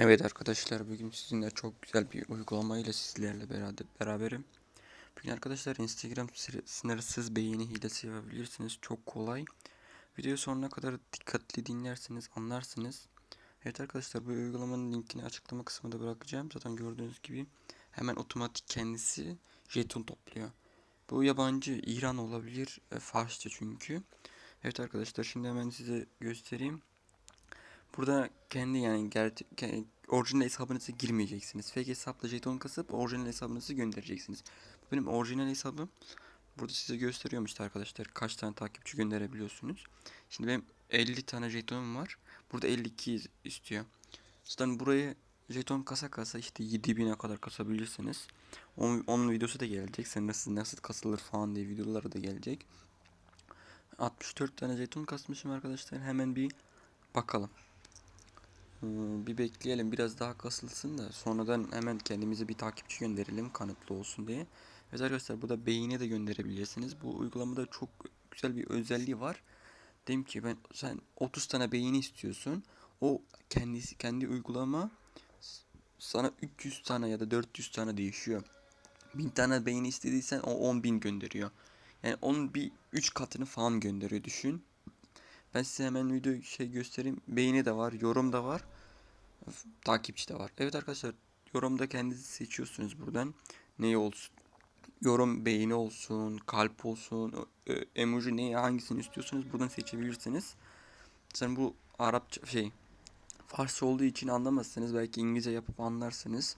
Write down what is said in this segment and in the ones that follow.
Evet arkadaşlar bugün sizinle çok güzel bir uygulamayla sizlerle beraber beraberim. Bugün arkadaşlar Instagram sınırsız beğeni hilesi yapabilirsiniz. Çok kolay. Videoyu sonuna kadar dikkatli dinlerseniz anlarsınız. Evet arkadaşlar bu uygulamanın linkini açıklama kısmında bırakacağım. Zaten gördüğünüz gibi hemen otomatik kendisi jeton topluyor. Bu yabancı İran olabilir. e, Farsça çünkü. Evet arkadaşlar şimdi hemen size göstereyim. Burada kendi yani gerçek orijinal hesabınıza girmeyeceksiniz. Fake hesapla jeton kasıp orijinal hesabınızı göndereceksiniz. Benim orijinal hesabım. Burada size gösteriyorum işte arkadaşlar kaç tane takipçi gönderebiliyorsunuz. Şimdi benim 50 tane jetonum var. Burada 52 istiyor. Zaten burayı jeton kasa kasa işte 7000'e kadar kasabilirsiniz. Onun, onun videosu da gelecek. Sen nasıl nasıl kasılır falan diye videoları da gelecek. 64 tane jeton kasmışım arkadaşlar. Hemen bir bakalım. Bir bekleyelim biraz daha kasılsın da sonradan hemen kendimize bir takipçi gönderelim kanıtlı olsun diye. Evet arkadaşlar bu da beğeni de gönderebilirsiniz. Bu uygulamada çok güzel bir özelliği var. Dedim ki ben sen 30 tane beğeni istiyorsun. O kendisi kendi uygulama sana 300 tane ya da 400 tane değişiyor. 1000 tane beğeni istediysen o 10.000 gönderiyor. Yani onun bir 3 katını falan gönderiyor düşün. Ben size hemen video şey göstereyim. Beğeni de var, yorum da var. Takipçi de var. Evet arkadaşlar, yorumda kendiniz seçiyorsunuz buradan. Ne olsun? Yorum beğeni olsun, kalp olsun, e, emoji ne hangisini istiyorsanız buradan seçebilirsiniz. Sen bu Arapça şey Farsça olduğu için anlamazsınız. Belki İngilizce yapıp anlarsınız.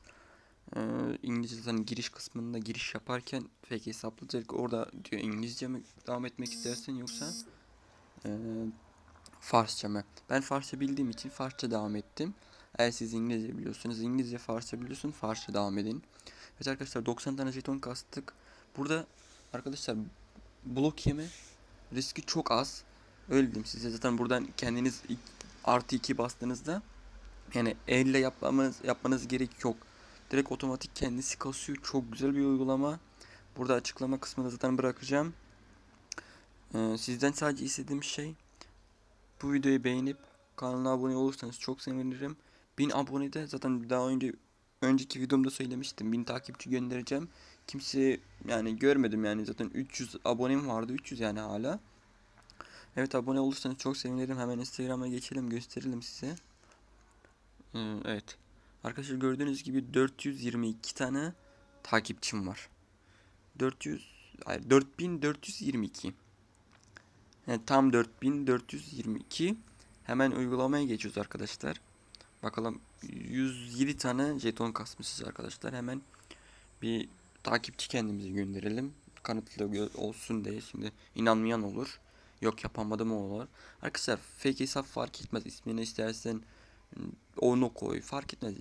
Ee, İngilizce zaten giriş kısmında giriş yaparken fake hesaplayacak orada diyor İngilizce mi devam etmek istersin yoksa ee, Farsça mı? Ben Farsça bildiğim için Farsça devam ettim. Eğer siz İngilizce biliyorsunuz, İngilizce Farsça biliyorsun, Farsça devam edin. Evet arkadaşlar 90 tane jeton kastık. Burada arkadaşlar blok yeme riski çok az. Öyle diyeyim size zaten buradan kendiniz artı 2 bastığınızda yani elle yapmanız, yapmanız gerek yok. Direkt otomatik kendisi kasıyor. Çok güzel bir uygulama. Burada açıklama kısmında zaten bırakacağım. Ee, sizden sadece istediğim şey bu videoyu beğenip kanala abone olursanız çok sevinirim. 1000 abonede zaten daha önce önceki videomda söylemiştim. 1000 takipçi göndereceğim. Kimse yani görmedim yani zaten 300 abonem vardı. 300 yani hala. Evet abone olursanız çok sevinirim. Hemen Instagram'a geçelim gösterelim size. Ee, evet. Arkadaşlar gördüğünüz gibi 422 tane takipçim var. 400 hayır 4422. Yani tam 4422. Hemen uygulamaya geçiyoruz arkadaşlar. Bakalım 107 tane jeton kasmışız arkadaşlar. Hemen bir takipçi kendimize gönderelim. Kanıtlı olsun diye. Şimdi inanmayan olur. Yok yapamadım olur. Arkadaşlar fake hesap fark etmez. İsmini istersen ım, onu koy fark etmez.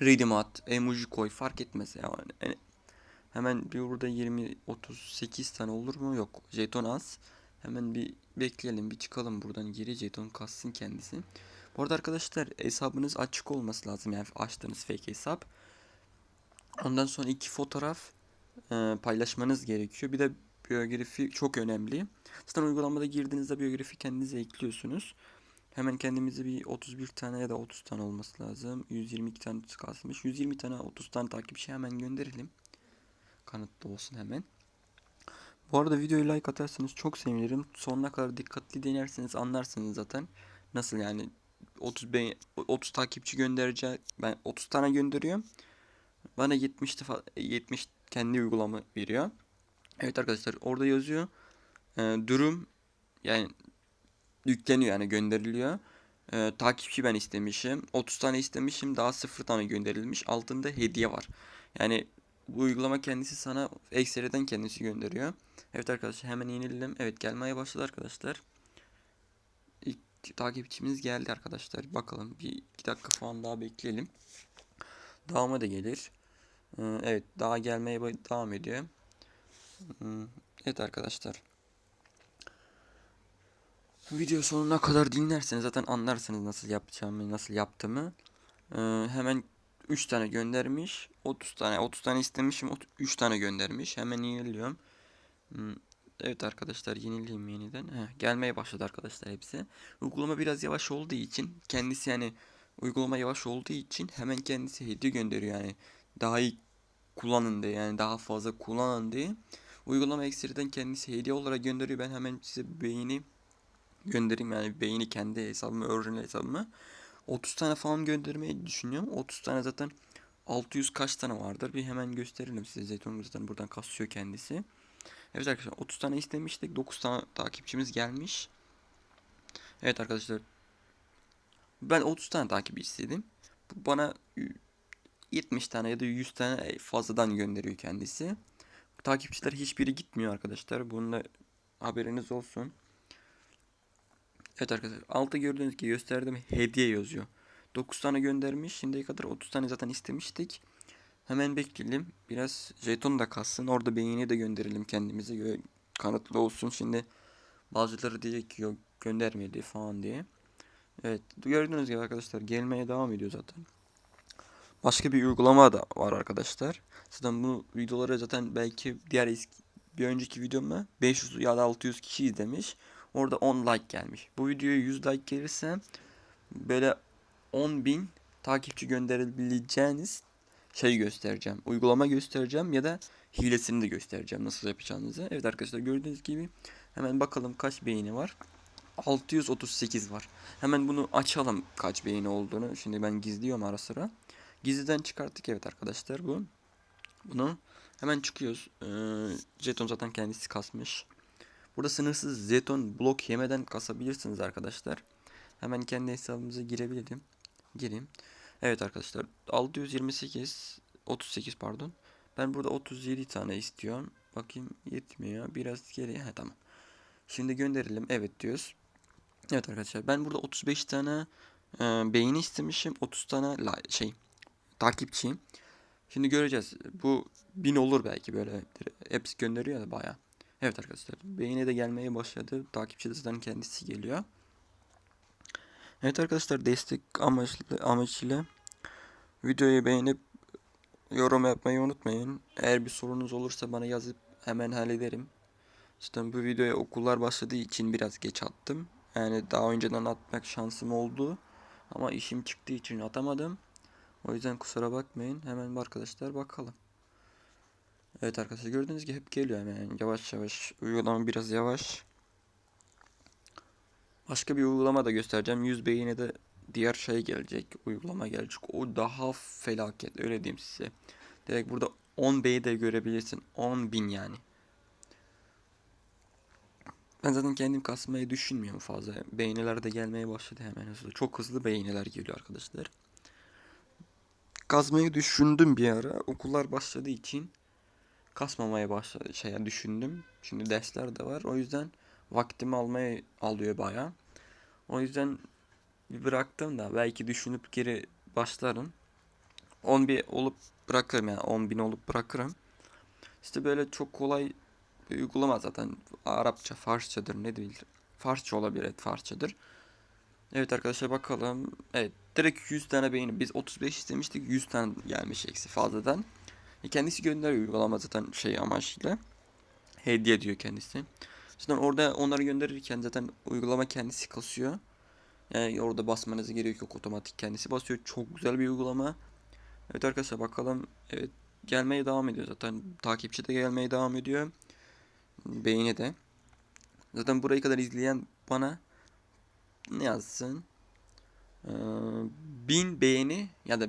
Redim at, emoji koy fark etmez. Yani hemen bir burada 20 38 tane olur mu? Yok. Jeton az. Hemen bir bekleyelim, bir çıkalım buradan geri jeton kassın kendisi. Bu arada arkadaşlar hesabınız açık olması lazım yani açtığınız fake hesap. Ondan sonra iki fotoğraf e, paylaşmanız gerekiyor. Bir de biyografi çok önemli. Zaten uygulamada girdiğinizde biyografi kendinize ekliyorsunuz. Hemen kendimize bir 31 tane ya da 30 tane olması lazım. 122 tane kalmış. 120 tane 30 tane takipçi hemen gönderelim. Kanıtlı olsun hemen. Bu arada videoyu like atarsanız çok sevinirim. Sonuna kadar dikkatli denerseniz anlarsınız zaten. Nasıl yani 30 be 30 takipçi gönderecek. Ben 30 tane gönderiyorum. Bana 70 defa 70 kendi uygulama veriyor. Evet arkadaşlar orada yazıyor. Ee, durum yani yükleniyor yani gönderiliyor. Ee, takipçi ben istemişim. 30 tane istemişim. Daha 0 tane gönderilmiş. Altında hediye var. Yani bu uygulama kendisi sana ekstradan kendisi gönderiyor. Evet arkadaşlar hemen yenilelim. Evet gelmeye başladı arkadaşlar. İlk takipçimiz geldi arkadaşlar. Bakalım bir iki dakika falan daha bekleyelim. Devamı da gelir. Ee, evet daha gelmeye devam ediyor. Hmm, Evet arkadaşlar. Video sonuna kadar dinlerseniz zaten anlarsınız nasıl yapacağımı, nasıl yaptığımı. Ee, hemen 3 tane göndermiş. 30 tane, 30 tane istemişim. 3 tane göndermiş. Hemen yeniliyorum. Hmm, Evet arkadaşlar yenileyim yeniden. Heh, gelmeye başladı arkadaşlar hepsi. Uygulama biraz yavaş olduğu için kendisi yani uygulama yavaş olduğu için hemen kendisi hediye gönderiyor yani. Daha iyi kullanın diye yani daha fazla kullanın diye. Uygulama ekstradan kendisi hediye olarak gönderiyor. Ben hemen size beğeni göndereyim yani beğeni kendi hesabıma, orijinal hesabıma. 30 tane falan göndermeyi düşünüyorum. 30 tane zaten 600 kaç tane vardır. Bir hemen gösterelim size. Zeytin zaten buradan kasıyor kendisi. Evet arkadaşlar 30 tane istemiştik. 9 tane takipçimiz gelmiş. Evet arkadaşlar. Ben 30 tane takip istedim. Bu bana 70 tane ya da 100 tane fazladan gönderiyor kendisi. Takipçiler hiçbiri gitmiyor arkadaşlar. Bununla haberiniz olsun. Evet arkadaşlar altı gördüğünüz gibi gösterdim hediye yazıyor. 9 tane göndermiş. Şimdiye kadar 30 tane zaten istemiştik. Hemen bekleyelim. Biraz jeton da kalsın. Orada beğeni de gönderelim kendimize. Göre kanıtlı olsun. Şimdi bazıları diyecek ki yok göndermedi falan diye. Evet gördüğünüz gibi arkadaşlar gelmeye devam ediyor zaten. Başka bir uygulama da var arkadaşlar. Zaten bu videoları zaten belki diğer eski, bir önceki videomda 500 ya da 600 kişi izlemiş. Orada 10 like gelmiş. Bu videoya 100 like gelirse böyle 10 bin takipçi gönderebileceğiniz şey göstereceğim. Uygulama göstereceğim ya da hilesini de göstereceğim nasıl yapacağınızı. Evet arkadaşlar gördüğünüz gibi hemen bakalım kaç beğeni var. 638 var. Hemen bunu açalım kaç beğeni olduğunu. Şimdi ben gizliyorum ara sıra. Gizliden çıkarttık evet arkadaşlar bu. Bunu hemen çıkıyoruz. Ee, jeton zaten kendisi kasmış. Burada sınırsız jeton blok yemeden kasabilirsiniz arkadaşlar. Hemen kendi hesabımıza girebilirim. Gireyim. Evet arkadaşlar 628 38 pardon. Ben burada 37 tane istiyorum. Bakayım yetmiyor. Biraz geri. He tamam. Şimdi gönderelim. Evet diyoruz. Evet arkadaşlar ben burada 35 tane e, beğeni istemişim. 30 tane like, şey takipçiyim. Şimdi göreceğiz. Bu 1000 olur belki böyle. Hepsi gönderiyor da baya. Evet arkadaşlar. Beğeni de gelmeye başladı. Takipçi de zaten kendisi geliyor. Evet arkadaşlar destek amaçlı amacıyla videoyu beğenip yorum yapmayı unutmayın. Eğer bir sorunuz olursa bana yazıp hemen hallederim. Zaten bu videoya okullar başladığı için biraz geç attım. Yani daha önceden atmak şansım oldu. Ama işim çıktığı için atamadım. O yüzden kusura bakmayın. Hemen arkadaşlar bakalım. Evet arkadaşlar gördüğünüz gibi hep geliyor yani yavaş yavaş. Uygulama biraz yavaş. Başka bir uygulama da göstereceğim. 100 beğeni de diğer şey gelecek. Uygulama gelecek. O daha felaket öyle diyeyim size. Direkt burada 10 beğeni de görebilirsin. 10 bin yani. Ben zaten kendim kasmayı düşünmüyorum fazla. Beğeniler de gelmeye başladı hemen hızlı. Çok hızlı beğeniler geliyor arkadaşlar. Kasmayı düşündüm bir ara. Okullar başladığı için kasmamaya başladı şeye düşündüm. Şimdi dersler de var. O yüzden vaktimi almaya alıyor baya. O yüzden bir bıraktım da belki düşünüp geri başlarım. 10 bin olup bırakırım yani 10 bin olup bırakırım. İşte böyle çok kolay bir uygulama zaten. Arapça, Farsçadır ne değil. Farsça olabilir evet Farsçadır. Evet arkadaşlar bakalım. Evet direkt 100 tane beğeni. Biz 35 istemiştik 100 tane gelmiş eksi fazladan. Kendisi gönderiyor uygulama zaten şey amaçlı. Hediye diyor kendisi. Zaten orada onları gönderirken zaten uygulama kendisi kasıyor. Yani orada basmanıza gerek yok otomatik kendisi basıyor. Çok güzel bir uygulama. Evet arkadaşlar bakalım. Evet gelmeye devam ediyor zaten. Takipçi de gelmeye devam ediyor. Beğeni de. Zaten burayı kadar izleyen bana ne yazsın? Ee, bin beğeni ya da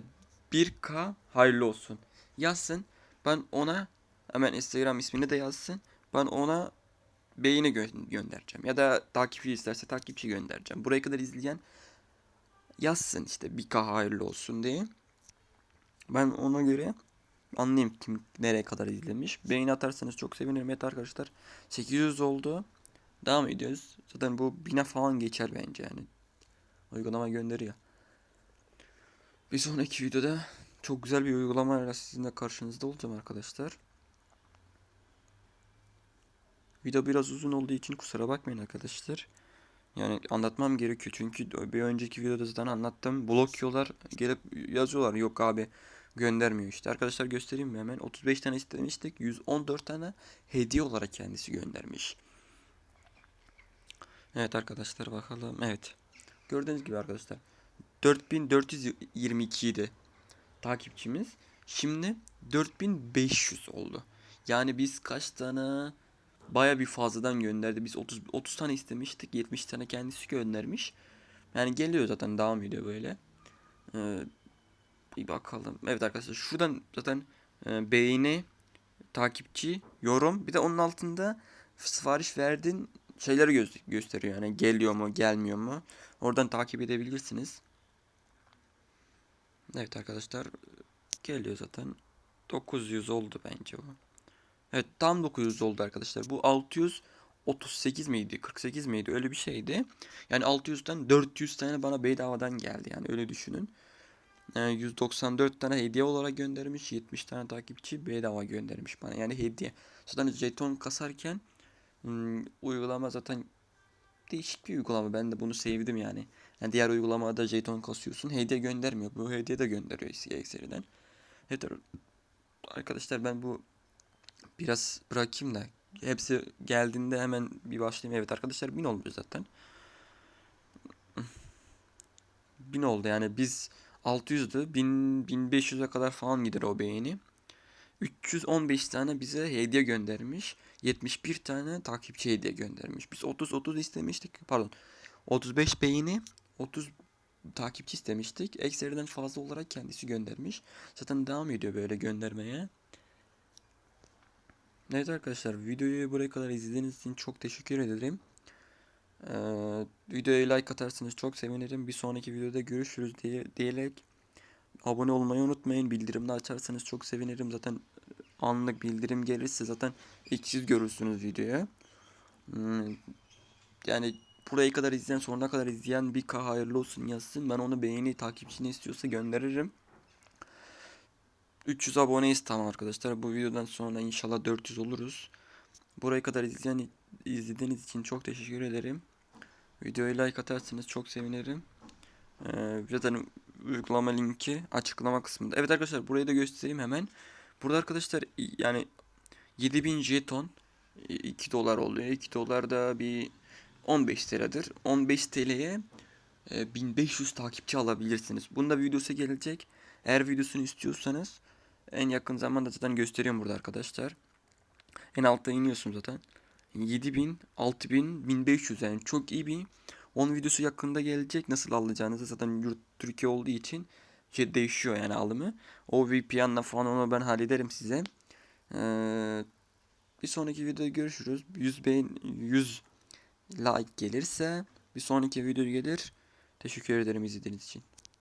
1k hayırlı olsun. Yazsın. Ben ona hemen Instagram ismini de yazsın. Ben ona beğeni gö- göndereceğim. Ya da takipçi isterse takipçi göndereceğim. Buraya kadar izleyen yazsın işte 1k hayırlı olsun diye. Ben ona göre anlayayım kim nereye kadar izlemiş. Beğeni atarsanız çok sevinirim. Evet arkadaşlar 800 oldu. Devam ediyoruz. Zaten bu bine falan geçer bence yani. Uygulama gönderiyor. Bir sonraki videoda çok güzel bir uygulamayla sizinle karşınızda olacağım arkadaşlar. Video biraz uzun olduğu için kusura bakmayın arkadaşlar. Yani anlatmam gerekiyor çünkü bir önceki videoda zaten anlattım. Blok yiyorlar gelip yazıyorlar yok abi göndermiyor işte. Arkadaşlar göstereyim mi hemen. 35 tane istemiştik. 114 tane hediye olarak kendisi göndermiş. Evet arkadaşlar bakalım. Evet. Gördüğünüz gibi arkadaşlar. 4422 idi takipçimiz. Şimdi 4500 oldu. Yani biz kaç tane baya bir fazladan gönderdi. Biz 30 30 tane istemiştik. 70 tane kendisi göndermiş. Yani geliyor zaten devam ediyor böyle. Ee, bir bakalım. Evet arkadaşlar şuradan zaten e, beğeni, takipçi, yorum bir de onun altında sipariş verdin şeyleri gö- gösteriyor. Yani geliyor mu, gelmiyor mu? Oradan takip edebilirsiniz. Evet arkadaşlar geliyor zaten. 900 oldu bence bu. Evet tam 900 oldu arkadaşlar. Bu 638 miydi? 48 miydi? Öyle bir şeydi. Yani 600'den 400 tane bana bedavadan geldi. Yani öyle düşünün. Yani 194 tane hediye olarak göndermiş. 70 tane takipçi bedava göndermiş bana. Yani hediye. Zaten jeton kasarken hmm, uygulama zaten değişik bir uygulama. Ben de bunu sevdim yani. Yani diğer uygulamada jeton kasıyorsun. Hediye göndermiyor. Bu hediye de gönderiyor CX'den. Evet arkadaşlar ben bu biraz bırakayım da hepsi geldiğinde hemen bir başlayayım. Evet arkadaşlar 1000 oldu zaten. 1000 oldu yani biz 600'dü 1000 1500'e kadar falan gider o beğeni. 315 tane bize hediye göndermiş. 71 tane takipçi hediye göndermiş. Biz 30 30 istemiştik. Pardon. 35 beğeni, 30 takipçi istemiştik. Ekseriden fazla olarak kendisi göndermiş. Zaten devam ediyor böyle göndermeye. Evet arkadaşlar videoyu buraya kadar izlediğiniz için çok teşekkür ederim. Ee, videoya like atarsanız çok sevinirim. Bir sonraki videoda görüşürüz diye diyerek abone olmayı unutmayın. Bildirimleri açarsanız çok sevinirim. Zaten anlık bildirim gelirse zaten ilk siz görürsünüz videoyu. Hmm, yani buraya kadar izleyen sonuna kadar izleyen bir K hayırlı olsun yazsın. Ben onu beğeni takipçini istiyorsa gönderirim. 300 aboneyiz tamam arkadaşlar. Bu videodan sonra inşallah 400 oluruz. Buraya kadar izleyen izlediğiniz için çok teşekkür ederim. Videoya like atarsanız çok sevinirim. Ee, zaten uygulama linki açıklama kısmında. Evet arkadaşlar burayı da göstereyim hemen. Burada arkadaşlar yani 7000 jeton 2 dolar oluyor. 2 dolar da bir 15 TL'dir. 15 TL'ye 1500 takipçi alabilirsiniz. Bunda videosu gelecek. Eğer videosunu istiyorsanız en yakın zamanda zaten gösteriyorum burada arkadaşlar. En altta iniyorsun zaten. 7000, 6000, 1500 yani çok iyi bir 10 videosu yakında gelecek. Nasıl alacağınızı zaten yurt Türkiye olduğu için şey değişiyor yani alımı. O VPN'la falan onu ben hallederim size. Ee, bir sonraki videoda görüşürüz. 100 beğen 100 like gelirse bir sonraki video gelir. Teşekkür ederim izlediğiniz için.